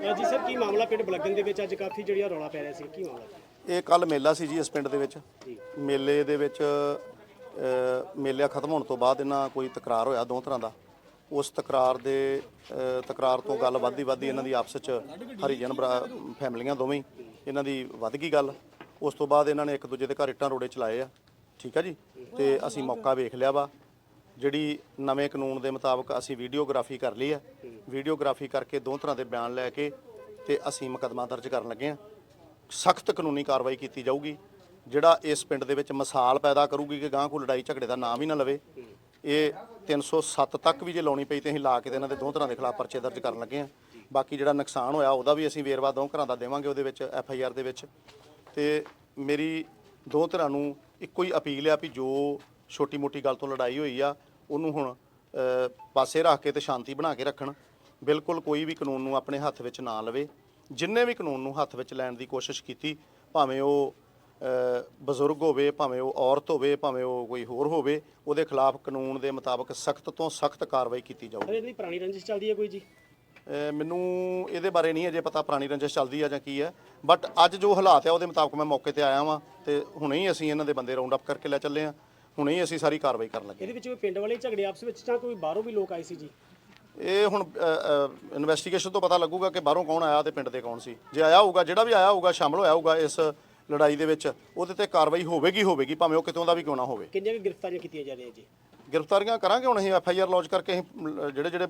ਅ, ਜੀ ਸਰ ਕੀ ਮਾਮਲਾ ਪਿੰਡ ਬਲਗਨ ਦੇ ਵਿੱਚ ਅੱਜ ਕਾਫੀ ਜਿਹੜੀਆਂ ਰੌਲਾ ਪੈ ਰਿਹਾ ਸੀ ਕੀ ਮਾਮਲਾ ਇਹ ਕੱਲ ਮੇਲਾ ਸੀ ਜੀ ਇਸ ਪਿੰਡ ਦੇ ਵਿੱਚ। ਮੇਲੇ ਦੇ ਵਿੱਚ ਮੇਲਾ ਖਤਮ ਹੋਣ ਤੋਂ ਬਾਅਦ ਇਹਨਾਂ ਕੋਈ ਤਕਰਾਰ ਹੋਇਆ ਦੋ ਤਰ੍ਹਾਂ ਦਾ। ਉਸ ਤਕਰਾਰ ਦੇ ਤਕਰਾਰ ਤੋਂ ਗੱਲ ਵੱਧਦੀ ਵੱਧਦੀ ਇਹਨਾਂ ਦੀ ਆਪਸ ਵਿੱਚ ਹਰੀਜਨ ਫੈਮਲੀਆਂ ਦੋਵੇਂ ਹੀ, ਇਹਨਾਂ ਦੀ ਵੱਧ ਗਈ ਗੱਲ। ਉਸ ਤੋਂ ਬਾਅਦ ਇਹਨਾਂ ਨੇ ਇੱਕ ਦੂਜੇ ਦੇ ਘਰ ਇੱਟਾਂ ਰੋੜੇ ਚਲਾਏ ਆ। ਠੀਕ ਆ ਜੀ? ਤੇ ਅਸੀਂ ਮੌਕਾ ਵੇਖ ਲਿਆ ਵਾ। ਜਿਹੜੀ ਨਵੇਂ ਕਾਨੂੰਨ ਦੇ ਮੁਤਾਬਕ ਅਸੀਂ ਵੀਡੀਓਗ੍ਰਾਫੀ ਕਰ ਲਈ ਆ, ਵੀਡੀਓਗ੍ਰਾਫੀ ਕਰਕੇ ਦੋ ਤਰ੍ਹਾਂ ਦੇ ਬਿਆਨ ਲੈ ਕੇ ਤੇ ਅਸੀਂ ਮੁਕੱਦਮਾ ਦਰਜ ਕਰਨ ਲੱਗੇ ਹਾਂ ਸਖਤ ਕਾਨੂੰਨੀ ਕਾਰਵਾਈ ਕੀਤੀ ਜਾਊਗੀ, ਜਿਹੜਾ ਇਸ ਪਿੰਡ ਦੇ ਵਿੱਚ ਮਿਸਾਲ ਪੈਦਾ ਕਰੂਗੀ ਕਿ ਗਾਂ ਕੋ ਲੜਾਈ ਝਗੜੇ ਦਾ ਨਾਮ ਹੀ ਨਾ ਲਵੇ। ਇਹ 307 ਤੱਕ ਵੀ ਜੇ ਲਾਉਣੀ ਪਈ ਤੇ ਅਸੀਂ ਲਾ ਕੇ ਤੇ ਇਹਨਾਂ ਦੇ ਦੋ ਤਰ੍ਹਾਂ ਦੇ ਖਿਲਾਫ ਪਰਚੇ ਦਰਜ ਕਰਨ ਲੱਗੇ ਹਾਂ ਬਾਕੀ ਜਿਹੜਾ ਨੁਕਸਾਨ ਹੋਇਆ ਉਹਦਾ ਵੀ ਅਸੀਂ ਵੇਰਵਾ ਦੋ ਘਰਾਂ ਦਾ ਦੇਵਾਂਗੇ ਉਹਦੇ ਵਿੱਚ, ਐਫ ਆਈ ਆਰ ਦੇ ਵਿੱਚ। ਤੇ ਮੇਰੀ ਦੋ ਤਰ੍ਹਾਂ ਨੂੰ ਇੱਕੋ ਹੀ ਅਪੀਲ ਆ ਵੀ ਜੋ ਛੋਟੀ-ਮੋਟੀ ਗੱਲ ਤੋਂ ਲੜਾਈ ਹੋਈ ਆ ਉਹਨੂੰ ਹੁਣ ਪਾਸੇ ਰੱਖ ਕੇ ਤੇ ਸ਼ਾਂਤੀ ਬਣਾ ਕੇ ਰੱਖਣ। ਬਿਲਕੁਲ ਕੋਈ ਵੀ ਕਾਨੂੰਨ ਨੂੰ ਆਪਣੇ ਹੱਥ ਵਿੱਚ ਨਾ ਲਵੇ। ਜਿੰਨੇ ਵੀ ਕਾਨੂੰਨ ਨੂੰ ਹੱਥ ਵਿੱਚ ਲੈਣ ਦੀ ਕੋਸ਼ਿਸ਼ ਕੀਤੀ ਭਾਵੇਂ ਉਹ ਬਜ਼ੁਰਗ ਹੋਵੇ ਭਾਵੇਂ ਉਹ ਔਰਤ ਹੋਵੇ ਭਾਵੇਂ ਉਹ ਕੋਈ ਹੋਰ ਹੋਵੇ ਉਹਦੇ ਖਿਲਾਫ ਕਾਨੂੰਨ ਦੇ ਮੁਤਾਬਕ ਸਖਤ ਤੋਂ ਸਖਤ ਕਾਰਵਾਈ ਕੀਤੀ ਜਾਊਗੀ। ਇਹਦੀ ਪੁਰਾਣੀ ਰੰਜਿਸ਼ ਚੱਲਦੀ ਹੈ ਕੋਈ ਜੀ? ਮੈਨੂੰ ਇਹਦੇ ਬਾਰੇ ਨਹੀਂ ਅਜੇ ਪਤਾ ਪੁਰਾਣੀ ਰੰਜਿਸ਼ ਚੱਲਦੀ ਆ ਜਾਂ ਕੀ ਹੈ। ਬਟ ਅੱਜ ਜੋ ਹਾਲਾਤ ਆ ਉਹਦੇ ਮੁਤਾਬਕ ਮੈਂ ਮੌਕੇ ਤੇ ਆਇਆ ਵਾਂ ਤੇ ਹੁਣੇ ਹੀ ਅਸੀਂ ਇਹਨਾਂ ਦੇ ਬੰਦੇ ਰਾਉਂਡ ਅਪ ਕਰਕੇ ਲੈ ਚੱਲੇ ਆ। ਹੁਣੇ ਹੀ ਅਸੀਂ ਸਾਰੀ ਕਾਰਵਾਈ ਕਰਨ ਲੱਗੇ ਇਹਦੇ ਵਿੱਚ ਕੋਈ ਪਿੰਡ ਵਾਲੇ ਝਗੜੇ ਆਪਸ ਵਿੱਚ ਜਾਂ ਕੋਈ ਬਾਹਰੋਂ ਵੀ ਲੋਕ ਆਏ ਸੀ ਜੀ? ਇਹ ਹੁਣ ਇਨਵੈਸਟੀਗੇਸ਼ਨ ਤੋਂ ਪਤਾ ਲੱਗੂਗਾ ਕਿ ਬਾਹਰੋਂ ਕੌਣ ਆਇਆ ਤੇ ਪਿੰਡ ਦੇ ਕੌਣ ਸੀ। ਜੇ ਆਇਆ ਹੋਊਗਾ ਜਿਹੜਾ ਵੀ ਆਇਆ ਹੋਊਗਾ ਸ਼ਾਮਲ ਹੋਇਆ ਹੋਊਗਾ ਇਸ ਲੜਾਈ ਦੇ ਵਿੱਚ ਉਹਦੇ ਤੇ ਕਾਰਵਾਈ ਹੋਵੇਗੀ ਹੋਵੇਗੀ ਭਾਵੇਂ ਉਹ ਕਿਤੋਂ ਦਾ ਵੀ ਕਿਉਂ ਨਾ ਹੋਵੇ। ਕਿੰਨੀਆਂ ਕੁ ਗ੍ਰਿਫਤਾਰੀਆਂ ਕੀਤੀਆਂ ਜਾ ਰਹੀਆਂ ਜੀ? ਗ੍ਰਿਫਤਾਰੀਆਂ ਕਰਾਂਗੇ ਹੁਣ ਅਸੀਂ ਐਫ ਆਈ ਆਰ ਲੌਂਚ ਕਰਕੇ ਅਸੀਂ ਜਿਹੜੇ ਜਿਹੜੇ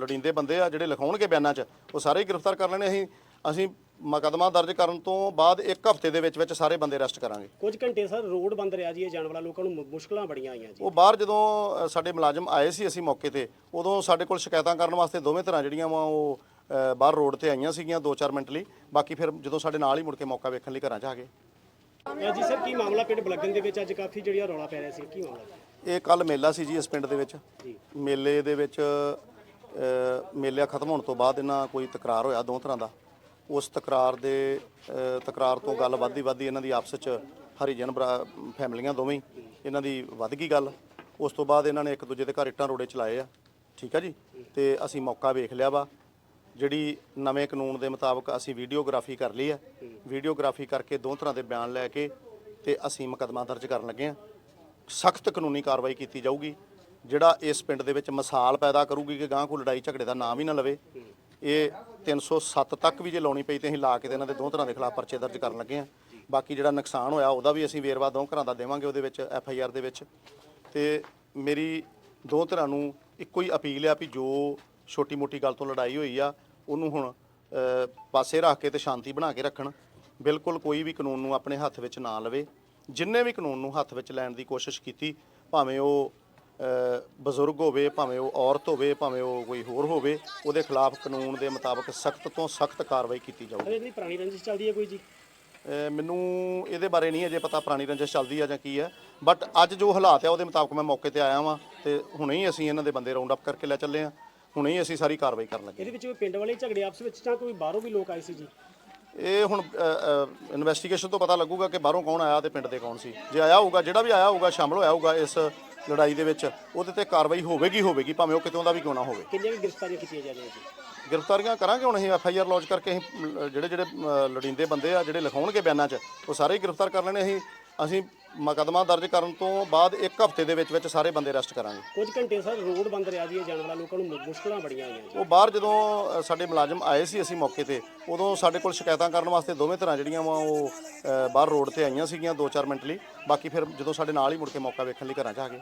ਲੜੀਂਦੇ ਬੰਦੇ ਆ ਜਿਹੜੇ ਲਿਖਾਉਣਗੇ ਬਿਆਨਾਂ 'ਚ ਉਹ ਸਾਰੇ ਹੀ ਗ੍ਰਿਫਤਾਰ ਕਰ ਲੈਣੇ ਅਸੀਂ। ਅਸੀਂ ਮੁਕੱਦਮਾ ਦਰਜ ਕਰਨ ਤੋਂ ਬਾਅਦ ਇੱਕ ਹਫ਼ਤੇ ਦੇ ਵਿੱਚ ਵਿੱਚ ਸਾਰੇ ਬੰਦੇ ਅਰੈਸਟ ਕਰਾਂਗੇ। ਕੁਝ ਘੰਟੇ ਸਰ ਰੋਡ ਬੰਦ ਰਿਹਾ ਜੀ ਇਹ ਜਾਣ ਵਾਲਾ ਲੋਕਾਂ ਨੂੰ ਮੁ- ਮੁਸ਼ਕਲਾਂ ਬੜੀਆਂ ਆਈਆਂ ਜੀ। ਉਹ ਬਾਹਰ ਜਦੋਂ ਅ, ਸਾਡੇ ਮੁਲਾਜ਼ਮ ਆਏ ਸੀ ਅਸੀਂ ਮੌਕੇ ਤੇ ਉਦੋਂ ਸਾਡੇ ਕੋਲ ਸ਼ਿਕਾਇਤਾਂ ਕਰਨ ਵਾਸਤੇ ਦੋਵੇਂ ਤਰ੍ਹਾਂ ਜਿਹੜੀਆਂ ਵਾ ਉਹ ਅ, ਬਾਹਰ ਰੋਡ ਤੇ ਆਈਆਂ ਸੀਗੀਆਂ 2-4 ਮਿੰਟ ਲਈ। ਬਾਕੀ ਫਿਰ ਜਦੋਂ ਸਾਡੇ ਨਾਲ ਹੀ ਮੁੜ ਕੇ ਮੌਕਾ ਵੇਖਣ ਲਈ ਘਰਾਂ 'ਚ ਆ ਗਏ। ਜੀ ਸਰ ਕੀ ਮਾਮਲਾ ਪਿੰਡ ਬਲਗਨ ਦੇ ਵਿੱਚ ਅੱਜ ਕਾਫੀ ਜਿਹੜੀਆਂ ਰੌਲਾ ਪੈ ਰਿਹਾ ਸੀ ਕੀ ਮਾਮਲਾ ਜੀ? ਇਹ ਕੱਲ ਮੇਲਾ ਸੀ ਜੀ ਇਸ ਪਿੰਡ ਦੇ ਵਿੱਚ। ਮੇਲੇ ਦੇ ਵਿੱਚ ਅ, ਮੇਲਾ ਖਤਮ ਹੋਣ ਤੋਂ ਬਾਅਦ ਇਹਨਾਂ ਕੋਈ ਤਕਰਾਰ ਹੋਇਆ ਦੋ ਤਰ੍ਹਾਂ ਦਾ। ਉਸ ਤਕਰਾਰ ਦੇ ਤਕਰਾਰ ਤੋਂ ਗੱਲ ਵੱਧਦੀ ਵੱਧਦੀ ਇਹਨਾਂ ਦੀ ਆਪਸ ਵਿੱਚ ਹਰੀਜਨ ਭਰਾ- ਫੈਮਲੀਆਂ ਦੋਵੇਂ ਇਹਨਾਂ ਦੀ ਵੱਧ ਗਈ ਗੱਲ। ਉਸ ਤੋਂ ਬਾਅਦ ਇਹਨਾਂ ਨੇ ਇੱਕ ਦੂਜੇ ਦੇ ਘਰ ਇੱਟਾਂ ਰੋੜੇ ਚਲਾਏ ਆ। ਠੀਕ ਆ ਜੀ? ਤੇ ਅਸੀਂ ਮੌਕਾ ਵੇਖ ਲਿਆ ਵਾ। ਜਿਹੜੀ ਨਵੇਂ ਕਾਨੂੰਨ ਦੇ ਮੁਤਾਬਕ ਅਸੀਂ ਵੀਡੀਓਗ੍ਰਾਫੀ ਕਰ ਲਈ ਆ। ਵੀਡੀਓਗ੍ਰਾਫੀ ਕਰਕੇ ਦੋ ਤਰ੍ਹਾਂ ਦੇ ਬਿਆਨ ਲੈ ਕੇ ਤੇ ਅਸੀਂ ਮੁਕੱਦਮਾ ਦਰਜ ਕਰਨ ਲੱਗੇ ਆ। ਸਖਤ ਕਾਨੂੰਨੀ ਕਾਰਵਾਈ ਕੀਤੀ ਜਾਊਗੀ। ਜਿਹੜਾ ਇਸ ਪਿੰਡ ਦੇ ਵਿੱਚ ਮਿਸਾਲ ਪੈਦਾ ਕਰੂਗੀ ਕਿ ਗਾਂ ਕੋ ਲੜਾਈ ਝਗੜੇ ਦਾ ਨਾਮ ਹੀ ਨਾ ਲਵੇ, ਇਹ 307 ਤੱਕ ਵੀ ਜੇ ਲਾਉਣੀ ਪਈ ਤੇ ਅਸੀਂ ਲਾ ਕੇ ਤੇ ਇਹਨਾਂ ਦੇ ਦੋ ਤਰ੍ਹਾਂ ਦੇ ਖਿਲਾਫ ਪਰਚੇ ਦਰਜ ਕਰਨ ਲੱਗੇ ਆ ਬਾਕੀ ਜਿਹੜਾ ਨੁਕਸਾਨ ਹੋਇਆ ਉਹਦਾ ਵੀ ਅਸੀਂ ਵੇਰਵਾ ਦੋ ਘਰਾਂ ਦਾ ਦੇਵਾਂਗੇ ਉਹਦੇ ਵਿੱਚ, ਐਫ ਆਈ ਆਰ ਦੇ ਵਿੱਚ। ਤੇ ਮੇਰੀ ਦੋ ਤਰ੍ਹਾਂ ਨੂੰ ਇੱਕੋ ਹੀ ਅਪੀਲ ਆ ਵੀ ਜੋ ਛੋਟੀ-ਮੋਟੀ ਗੱਲ ਤੋਂ ਲੜਾਈ ਹੋਈ ਆ, ਉਹਨੂੰ ਹੁਣ ਪਾਸੇ ਰੱਖ ਕੇ ਤੇ ਸ਼ਾਂਤੀ ਬਣਾ ਕੇ ਰੱਖਣ। ਬਿਲਕੁਲ ਕੋਈ ਵੀ ਕਾਨੂੰਨ ਨੂੰ ਆਪਣੇ ਹੱਥ ਵਿੱਚ ਨਾ ਲਵੇ। ਜਿੰਨੇ ਵੀ ਕਾਨੂੰਨ ਨੂੰ ਹੱਥ ਵਿੱਚ ਲੈਣ ਦੀ ਕੋਸ਼ਿਸ਼ ਕੀਤੀ, ਭਾਵੇਂ ਉਹ ਬਜ਼ੁਰਗ ਹੋਵੇ ਭਾਵੇਂ ਉਹ ਔਰਤ ਹੋਵੇ ਭਾਵੇਂ ਉਹ ਕੋਈ ਹੋਰ ਹੋਵੇ ਉਹਦੇ ਖਿਲਾਫ ਕਾਨੂੰਨ ਦੇ ਮੁਤਾਬਕ ਸਖਤ ਤੋਂ ਸਖਤ ਕਾਰਵਾਈ ਕੀਤੀ ਜਾਊਗੀ। ਇਹਦੀ ਪੁਰਾਣੀ ਰੰਜਿਸ਼ ਚੱਲਦੀ ਹੈ ਕੋਈ ਜੀ? ਮੈਨੂੰ ਇਹਦੇ ਬਾਰੇ ਨਹੀਂ ਅਜੇ ਪਤਾ ਪੁਰਾਣੀ ਰੰਜਿਸ਼ ਚੱਲਦੀ ਆ ਜਾਂ ਕੀ ਹੈ ਬਟ ਅੱਜ ਜੋ ਹਾਲਾਤ ਆ ਉਹਦੇ ਮੁਤਾਬਕ ਮੈਂ ਮੌਕੇ ਤੇ ਆਇਆ ਵਾਂ ਤੇ ਹੁਣੇ ਹੀ ਅਸੀਂ ਇਹਨਾਂ ਦੇ ਬੰਦੇ ਰਾਉਂਡ ਅਪ ਕਰਕੇ ਲੈ ਚੱਲੇ ਆ। ਹੁਣੇ ਹੀ ਅਸੀਂ ਸਾਰੀ ਕਾਰਵਾਈ ਕਰਨ ਲੱਗੇ ਇਹਦੇ ਵਿੱਚ ਕੋਈ ਪਿੰਡ ਵਾਲੇ ਝਗੜੇ ਆਪਸ ਵਿੱਚ ਜਾਂ ਕੋਈ ਬਾਹਰੋਂ ਵੀ ਲੋਕ ਆਏ ਸੀ ਜੀ? ਇਹ ਹੁਣ ਇਨਵੈਸਟੀਗੇਸ਼ਨ ਤੋਂ ਪਤਾ ਲੱਗੂਗਾ ਕਿ ਬਾਹਰੋਂ ਕੌਣ ਆਇਆ ਤੇ ਪਿੰਡ ਦੇ ਕੌਣ ਸੀ। ਜੇ ਆਇਆ ਹੋਊਗਾ ਜਿਹੜਾ ਵੀ ਆਇਆ ਹੋਊਗਾ ਸ਼ਾਮਲ ਹੋਇਆ ਹੋਊਗਾ ਇਸ ਲੜਾਈ ਦੇ ਵਿੱਚ ਉਹਦੇ ਤੇ ਕਾਰਵਾਈ ਹੋਵੇਗੀ ਹੋਵੇਗੀ ਭਾਵੇਂ ਉਹ ਕਿਤੋਂ ਦਾ ਵੀ ਕਿਉਂ ਨਾ ਹੋਵੇ। ਕਿੰਨੀਆਂ ਗ੍ਰਿਫਤਾਰੀਆਂ ਕੀਤੀਆਂ ਜਾ ਰਹੀਆਂ ਜੀ ਗ੍ਰਿਫਤਾਰੀਆਂ ਕਰਾਂਗੇ ਹੁਣ ਅਸੀਂ ਐਫ ਆਈ ਆਰ ਲੌਂਚ ਕਰਕੇ ਅਸੀਂ ਜਿਹੜੇ ਜਿਹੜੇ ਲੜੀਂਦੇ ਬੰਦੇ ਆ ਜਿਹੜੇ ਲਿਖਾਉਣਗੇ ਬਿਆਨਾਂ 'ਚ ਉਹ ਸਾਰੇ ਹੀ ਗ੍ਰਿਫਤਾਰ ਕਰ ਲੈਣੇ ਅਸੀਂ। ਅਸੀਂ ਮੁਕੱਦਮਾ ਦਰਜ ਕਰਨ ਤੋਂ ਬਾਅਦ ਇੱਕ ਹਫ਼ਤੇ ਦੇ ਵਿੱਚ ਵਿੱਚ ਸਾਰੇ ਬੰਦੇ ਅਰੈਸਟ ਕਰਾਂਗੇ। ਕੁਝ ਘੰਟੇ ਸਰ ਰੋਡ ਬੰਦ ਰਿਹਾ ਜੀ ਇਹ ਜਾਣ ਵਾਲਾ ਲੋਕਾਂ ਨੂੰ ਮੁ- ਮੁਸ਼ਕਲਾਂ ਬੜੀਆਂ ਆਈਆਂ ਜੀ। ਉਹ ਬਾਹਰ ਜਦੋਂ ਅ, ਸਾਡੇ ਮੁਲਾਜ਼ਮ ਆਏ ਸੀ ਅਸੀਂ ਮੌਕੇ ਤੇ ਉਦੋਂ ਸਾਡੇ ਕੋਲ ਸ਼ਿਕਾਇਤਾਂ ਕਰਨ ਵਾਸਤੇ ਦੋਵੇਂ ਤਰ੍ਹਾਂ ਜਿਹੜੀਆਂ ਵਾ ਉਹ ਅ, ਬਾਹਰ ਰੋਡ ਤੇ ਆਈਆਂ ਸੀਗੀਆਂ 2-4 ਮਿੰਟ ਲਈ। ਬਾਕੀ ਫਿਰ ਜਦੋਂ ਸਾਡੇ ਨਾਲ ਹੀ ਮੁੜ ਕੇ ਮੌਕਾ ਵੇਖਣ ਲਈ ਘਰਾਂ 'ਚ ਆ ਗਏ।